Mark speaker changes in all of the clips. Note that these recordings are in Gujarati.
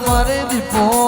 Speaker 1: મારે દીપો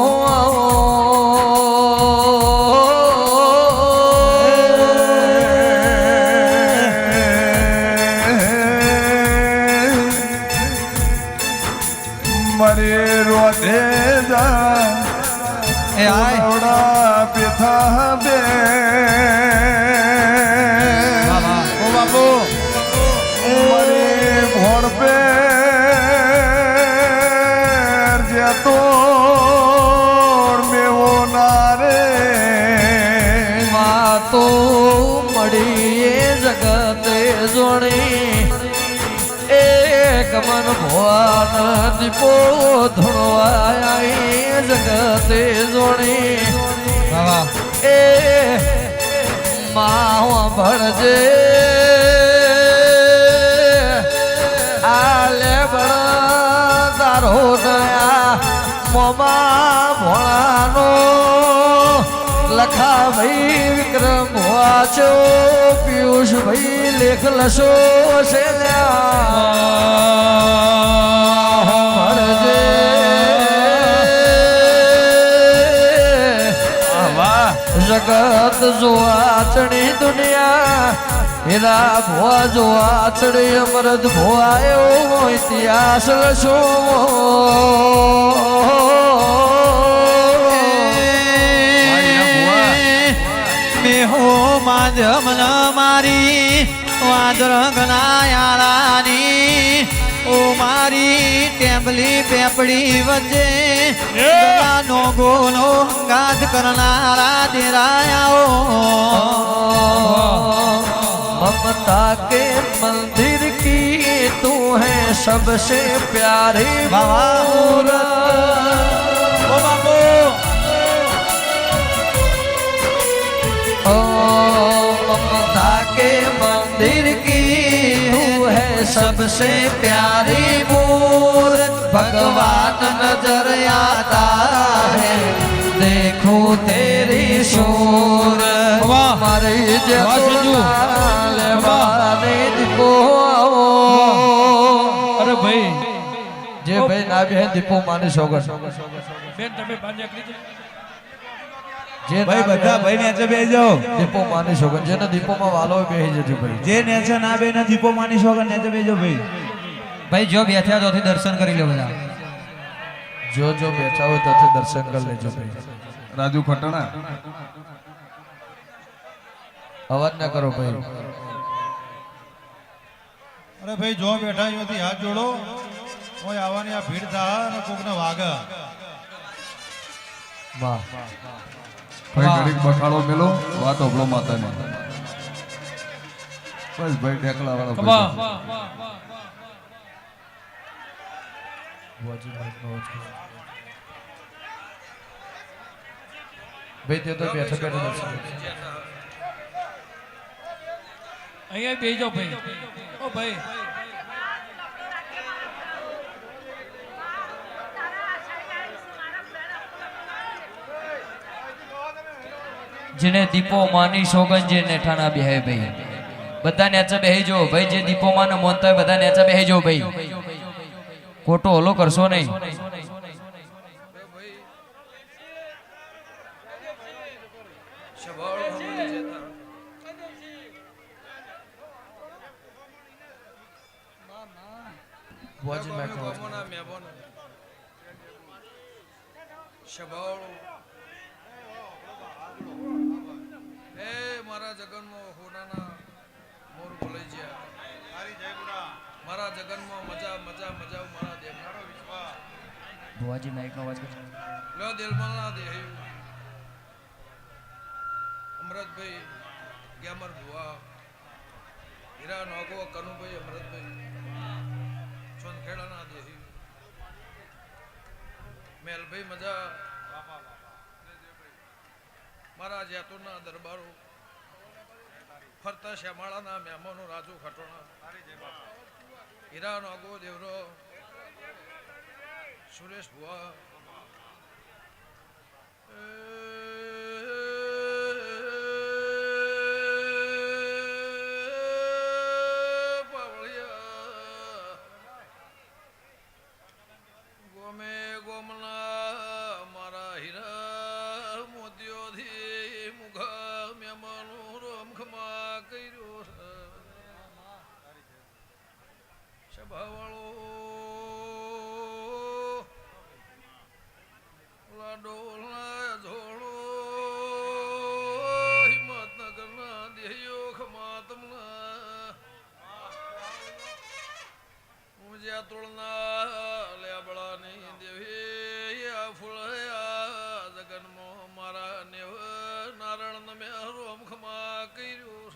Speaker 1: જગતે જોડી એક મન ભવાન દીપો ધોળવાયા જગતે
Speaker 2: વાહ.
Speaker 1: એ માવા ભણજે આલે ભણ તારો નયા મોમા ભોળાનો. લખા ભાઈ વિક્રમ વાચો પિયુષ ભાઈ લેખ લસો છે જગત જો આચણી દુનિયા, હીરા ભોવા જો આચડી અમરત ભોવાયો ઇતિહાસ લશો
Speaker 2: હો માધમન મારી વાદરગનાયાળાની ઓ મારી ટેબલી પેપડી વચ્ચે નો ગોલો ગાદ કરનારા દેરાયાઓ. મમતા કે
Speaker 1: મંદિર કી તું હે સબસે પ્યારી મૂરત सबसे प्यारी मूरत भगवान नजर आता है देखो तेरी सूरत
Speaker 2: વાહ.
Speaker 1: મારી જે
Speaker 2: વાહ, સંજુ.
Speaker 1: લે મારે દીપો
Speaker 3: અરે ભાઈ
Speaker 1: જે ભાઈ ના બે દીપો માની સોગન
Speaker 3: બેન તમે બાંધ્યા કરી દો.
Speaker 1: જે
Speaker 4: ભાઈ બધા ભાઈ નેચે બેસજો
Speaker 1: દીપો માની સોગન જેને દીપોમાં વાલો બેહી જજો ભાઈ.
Speaker 4: જે નેચે ના બે ને દીપો માની શોગન નેચે બેજો ભાઈ.
Speaker 2: ભાઈ જો બેઠ્યા તો દર્શન કરી લો બધા.
Speaker 1: જો જો બેઠા હોય ત્યાંથી દર્શન કરી લેજો ભાઈ.
Speaker 5: રાજુ ખટણા.
Speaker 1: અવાજ ના કરો ભાઈ.
Speaker 6: અરે ભાઈ જો બેઠા અહીંયાથી હાથ જોડો. કોઈ આવવાની આ ભીડ થા અને કોકને વાગે
Speaker 1: વાહ.
Speaker 5: ભાઈ ગરીબ બખાડો મેલો વાત ઓબળો માતાની. બસ ભાઈ ઢેકલા વાળો
Speaker 1: ભાઈ. તે તો બેઠો બેઠો
Speaker 3: અહીંયા બેજો ભાઈ. ઓ ભાઈ.
Speaker 7: જેને દીપો માની સોગન જે નેઠાના બેહે ભાઈ. બધા નેચા બેહી જો ભાઈ જે દીપો માને મોનતા હોય બધા નેચા બેહી જો ભાઈ. ખોટો હલો કરશો નહીં.
Speaker 8: શબાળો. મારા જગનમાં હોનાના મોર બોલાઈ ગયા મારા જગનમાં મજા મજા મજા મારા દેવ
Speaker 7: ભુવાજી માઈકનો અવાજ કરજો.
Speaker 8: લો દિલમલના દેહ. અમરતભાઈ ગ્યામર ભુવા. હીરા નોગો કનુભાઈ અમરતભાઈ. સોનખેડાના દેહી. મેલભાઈ મજા. મારા જેતુરના દરબારો. ફરતા શ્યામાળાના મહેમાનો રાજુ ખટોણા. હીરા નોગો દેવરો સુરેશ ભુવા.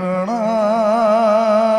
Speaker 8: મારી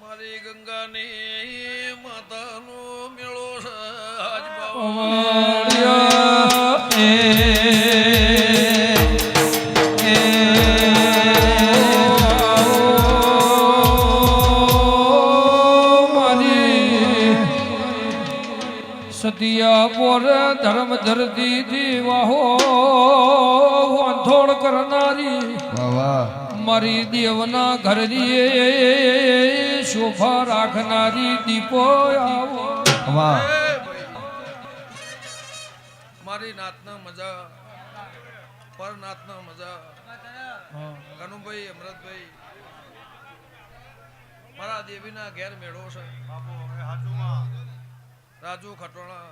Speaker 5: મારી
Speaker 8: ગંગાની માતાનો મેળો બાબા
Speaker 1: સતિયા પોર ધર્મ ધરતી દીવાહો કરનારી
Speaker 5: વાહ વાહ.
Speaker 1: મારી દેવના ઘરની શોભા રાખનારી દીપો આવો.
Speaker 8: મારી નાતના મજા પર નાતના મજા. કનુભાઈ અમૃતભાઈ મારા દેવીના ઘેર મેળો છે. રાજુ ખટોણા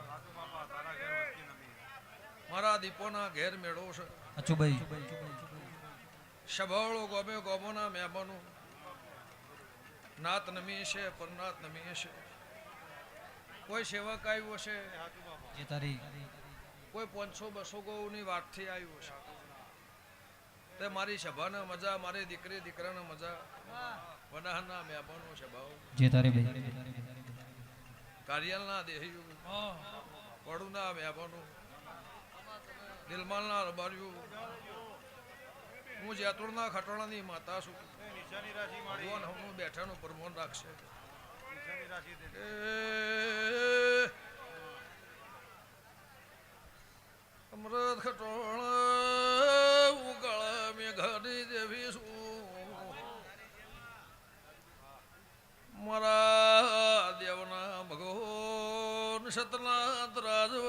Speaker 8: મારા દીપોના ઘેર મેળો છે.
Speaker 2: અચુભાઈ
Speaker 8: સભાળો ગોમે ગોમોના મહેમાનો. નાત નમી છે પરનાત નમી છે. કોઈ સેવક આવ્યો છે?
Speaker 2: જે તારી.
Speaker 8: કોઈ પાંચસો બસો ગૌની વાતથી આવ્યું છે? તે મારી સભાના મજા મારી દીકરી દીકરાના મજા. વનાહના મહેમાનો સભાઓ
Speaker 2: જે તારી ભાઈ
Speaker 8: કાર્યાલના દેહીઓ. વડુના મહેમાનો. દિલમાલના રબારીઓ. હું જેતુરના ખટોણાની માતા છું. ભગવાન હમનું બેઠાનું પરમોન રાખશે. અમૃત અમૃત ઉગળ મેં મેઘાની દેવી છું. મારા દેવના ભગવાન સતનાથ રાજવ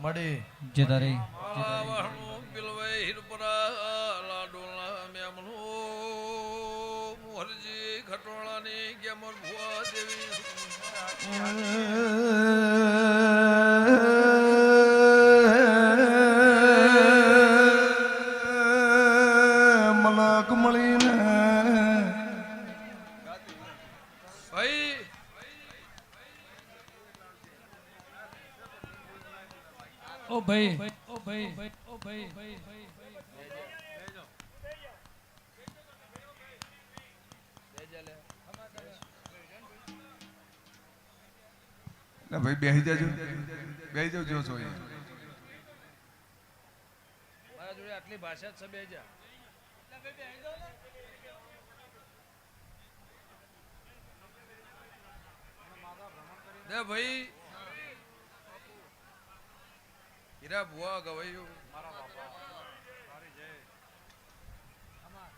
Speaker 5: મળી
Speaker 8: જેદારી પિલવાઈ હિરપરા લાડોલા મેમનો મોહરજી ખટોળાની ગેમર ભુવા દેવી ભાઈ.
Speaker 3: ઓ ભાઈ ઓ ભાઈ
Speaker 5: લે ભાઈ બેસી જજો બેસી જજો જો છો અહીંયા.
Speaker 8: જોડે આટલી ભાષા જ છે બે જા. દે ભાઈ હીરા ભુવા ગવાયું.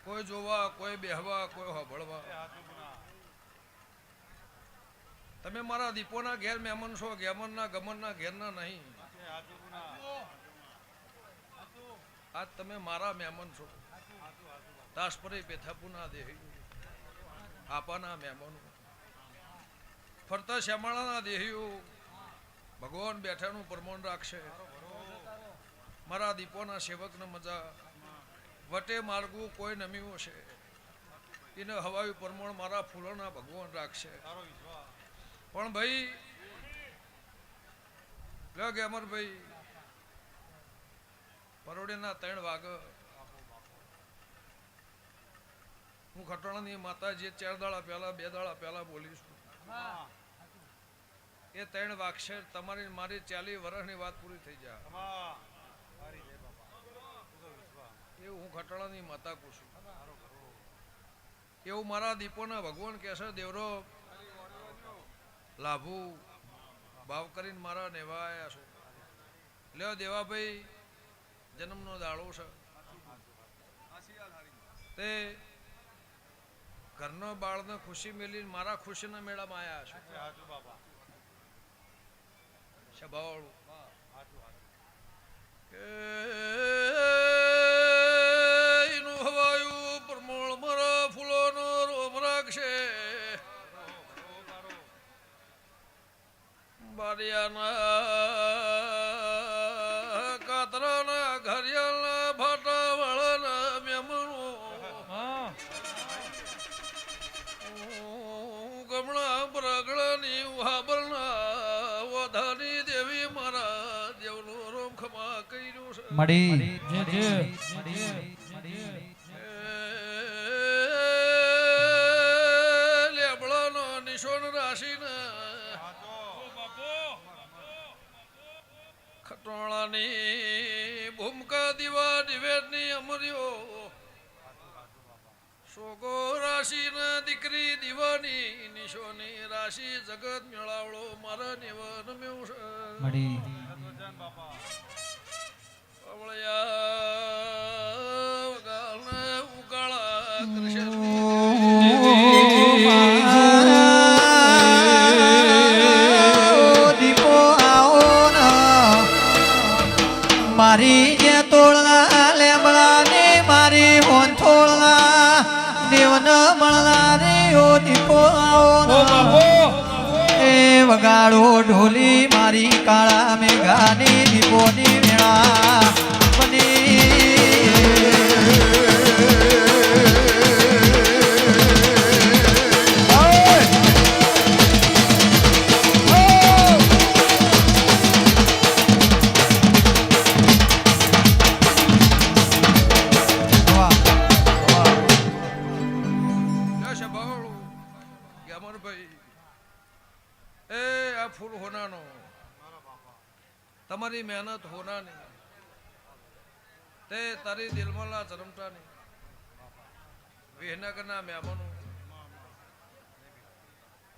Speaker 8: કોઈ જોવા કોઈ બેહવા કોઈ હબળવા તમે મારા દીપોના ઘેર મહેમાન છો ગેમનના ગમનના ઘેરના નહીં. આજ તમે મારા મહેમાન છો. દાસપરી પેથાપુના દેહ. આપાના મહેમાનો. ફરતા શ્યામાળાના દેહીઓ. ભગવાન બેઠાનું પ્રમાણ રાખશે. મારા દીપોના સેવકને મજા. વટે માર્ગું કોઈ નમ્યું છે એને હવાયું પ્રમાણ મારા ફૂલોના ભગવાન રાખશે. પણ ભાઈ ગેમર ભાઈ પરોડેના ત્રણ વાગ હું ખટોણાની માતા જે ચાર દાડા પહેલા, બે દાડા પહેલા બોલી છું એ ત્રણ વાગશે, તમારી મારી ચાલી વર્ષની વાત પૂરી થઈ જાય એવું હું ઘટાડાની માતા કહું છું. એવું મારા દીપોના ભગવાન કહેશે, દેવરો, લાભુ, ભાવ કરીને મારા નેવાયા છો. લ્યો દેવાભાઈ, જન્મનો દાડો છે. તે ઘરનો બાળને ખુશી મેલીને મારા ખુશીના મેળામાં આવ્યા છે. સભાવાળું એનું હવાયું પ્રમોળ મારા ફૂલોનો રોમ રાખશે. બારિયાના કાતરાના મેમણો. ગમણા પ્રગળની
Speaker 6: મળી.
Speaker 8: ખટોળાની ભૂમકા દીવા દિવેરની અમર્યો સોગો રાશિના દીકરી દીવાની નિશોની રાશિ જગત મેળાવડો મારા નિવન મેવું છે
Speaker 6: મળી
Speaker 8: અવળિયા વગાડને ઉગાળા કૃષ્ણ
Speaker 2: દીપો આવો ને મારી જે તોળના લેમડા ને મારી હોંથોળના દેવન મળના રે ઓ દીપો આવો એ વગાડો ઢોલી મારી કાળા મેઘાની દીપોની વેળા.
Speaker 8: તારી દિલમલના ચરમટાની વિહનગરના મહેમાનો.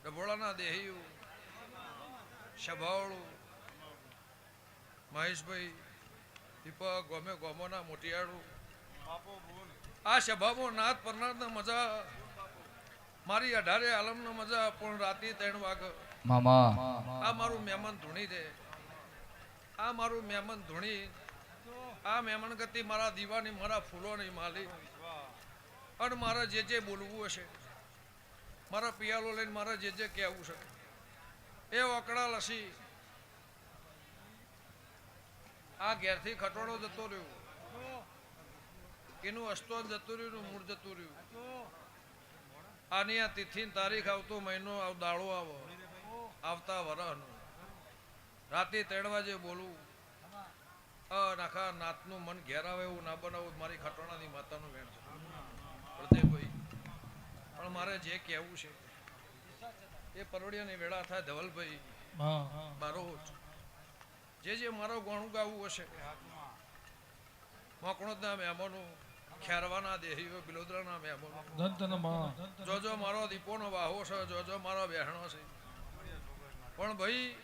Speaker 8: ડભોળાના દેહીઓ. સભાવાળું મહેશભાઈ દીપક ગોમે ગોમોના મોટિયાળું. આ સભામાં નાથ પરનાથના મજા મારી અઢારે આલમનો મજા પણ રાતે ત્રણ વાગ.
Speaker 7: મામા.
Speaker 8: આ મારું મહેમાન ધૂણી છે. આ મારું મહેમાન ધૂણી આ મહેમાન ગતિ મારા દીવાની, મારા ફૂલોની માલી. અને મારે જે જે બોલવું હશે, મારા પિયાલો લઈને મારે જે જે કહેવું છે. એ વકડા લસી. આ ઘેરથી ખટોળો જતો રહ્યો. એનું અસ્તોન જતું રહ્યું મૂળ જતું રહ્યું. આની આ તિથિ તારીખ આવતો મહિનો દાડો આવો, આવતા વરહનો. રાતે ત્રણ વાગે બોલવું. નાખા નાતનું મન ઘેરાવે એવું ના બનાવું મારી ખટોણાની માતાનું વેણ છે. પ્રદેવભાઈ પણ મારે જે કહેવું છે એ પરોડિયાની વેળા થાય ધવલભાઈ
Speaker 3: હા
Speaker 8: જે જે મારો ગોણું ગાવું હશે મોકણોદના મહેમાનો ખેરવાના દેહીઓ બિલોદરાના મહેમાનો. જોજો મારો દીપોનો વાહો છે જોજો મારો બહેણો છે. પણ ભાઈ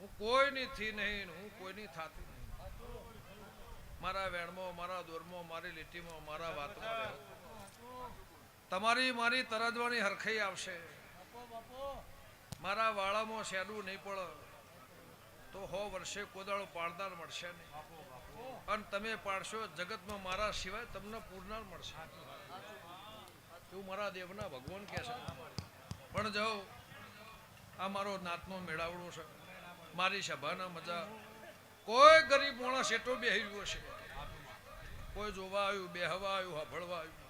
Speaker 8: હું કોઈની થી નહીં, હું કોઈની થાતી નહીં. મારા વેણમાં, મારા દોરમાં, મારી લીટીમાં, મારા વાતમાં તમારી મારી તરજવાની હરખાઈ આવશે. મારા વાળામાં શેડું નહીં પડે. તો હો વર્ષે કોદાળો પાળદાર મળશે નહીં. અને તમે પાડશો જગતમાં મારા સિવાય તમને પૂરનાર મળશે એવું મારા દેવના ભગવાન કહે છે? પણ જાઓ, આ મારો નાતનો મેળાવડો છે. મારી સભાના મજા. કોઈ ગરીબ માણસ એટલો બેહી રહ્યો છે. કોઈ જોવા આવ્યું, બેહવા આવ્યું હફળવા આવ્યું.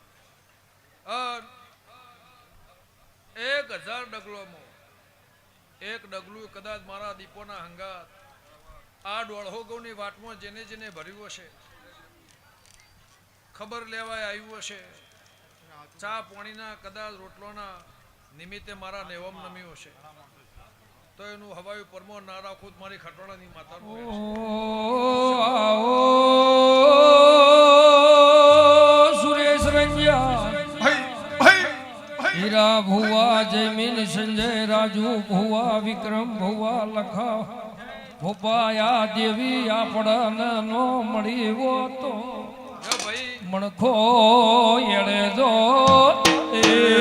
Speaker 8: એક હજાર ડગલોમાં. એક ડગલું કદાચ મારા દીપોના હંગાત. આ દોઢો ગૌની વાટમાં જેને જેને ભર્યું હશે ખબર લેવાય આવ્યું હશે. ચા પાણીના કદાચ રોટલોના નિમિત્તે મારા નેવમ નમ્યું હશે તો એનું હવાયું પરમો ના રાખું મારી ખટોળાની માતા
Speaker 3: ઓ આવો સુરેશ રંજ્યા. હીરા ભુવા જયમીન સંજય રાજુ ભુવા વિક્રમ ભુવા લખા. ભોપાયા દેવી આપણા નો મળી તો. મણખો એળે જો
Speaker 1: મડી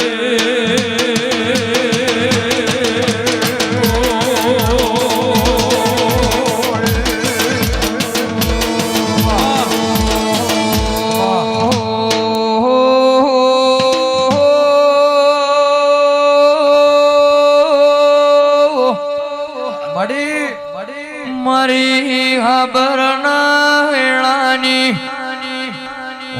Speaker 7: મારી હાબરના વેળાની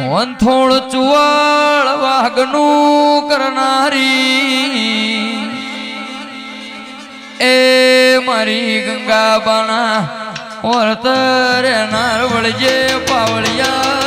Speaker 7: વંથોળ ચુવાળ વાઘનું કરનારી. એ મારી ગંગાબાના વર્તરે નારવળજે પાવળિયારો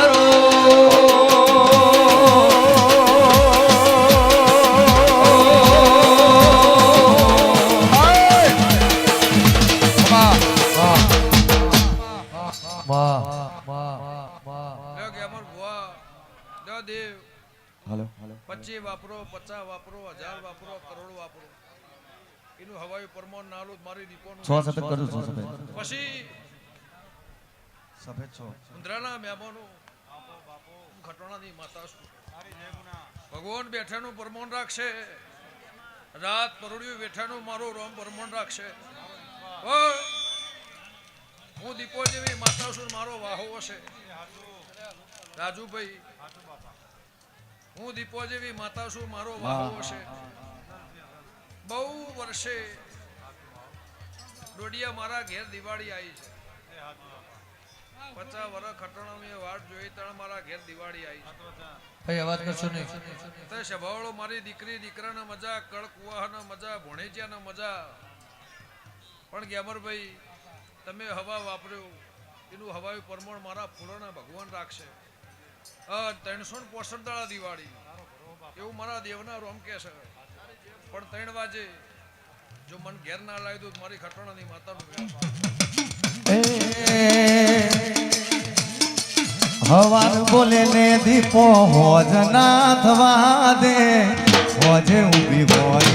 Speaker 4: હાલો
Speaker 8: પચીસ વાપરો પચાસ વાપરો હજાર વાપરો કરોડ વાપરો. એનું હવાયું પરમાણ જ મારી દીપોનું
Speaker 4: છ સફેદ કરું છ સફેદ.
Speaker 8: પછી
Speaker 4: સફેદ છો.
Speaker 8: ઉંદરાના મહેમાનો હું ખટોણાની માતા છું. ભગવાન બેઠાનું પરમોન રાખશે. રાત પરોડિયું બેઠાનું મારું રોમ પરમોન રાખશે. હું દીપો જેવી માતા છું મારો વાહો હશે. રાજુભાઈ હું દીપો જેવી માતા છું મારો વાહો હશે. બહુ વર્ષે ડોડિયા મારા ઘેર દિવાળી આવી છે. પચાસ વર્ષ ખટોણાની વાટ જોઈ ત્રણ મારા ઘેર દિવાળી આવી છે.
Speaker 1: ભાઈ અવાજ કરશો નહીં?
Speaker 8: તે સ્વભાવળો મારી દીકરી દીકરાને મજા કળકુવાહના મજા ભોણેજિયાના મજા. પણ ગ્યામરભાઈ તમે હવા વાપર્યો. એનું હવાયું પરમણ મારા ફૂલોના ભગવાન રાખશે. ત્રણસો ને પોસઠ દાડા દિવાળી. એવું મારા દેવના રોમ કે છે. પણ ત્રણ વાજે જો મન ઘેર ના લાવી તો મારી ખટોણાની માતાનું
Speaker 4: હવાન બોલે ને દીપો હોજ ના થવા દે હોજે ઊભી હોય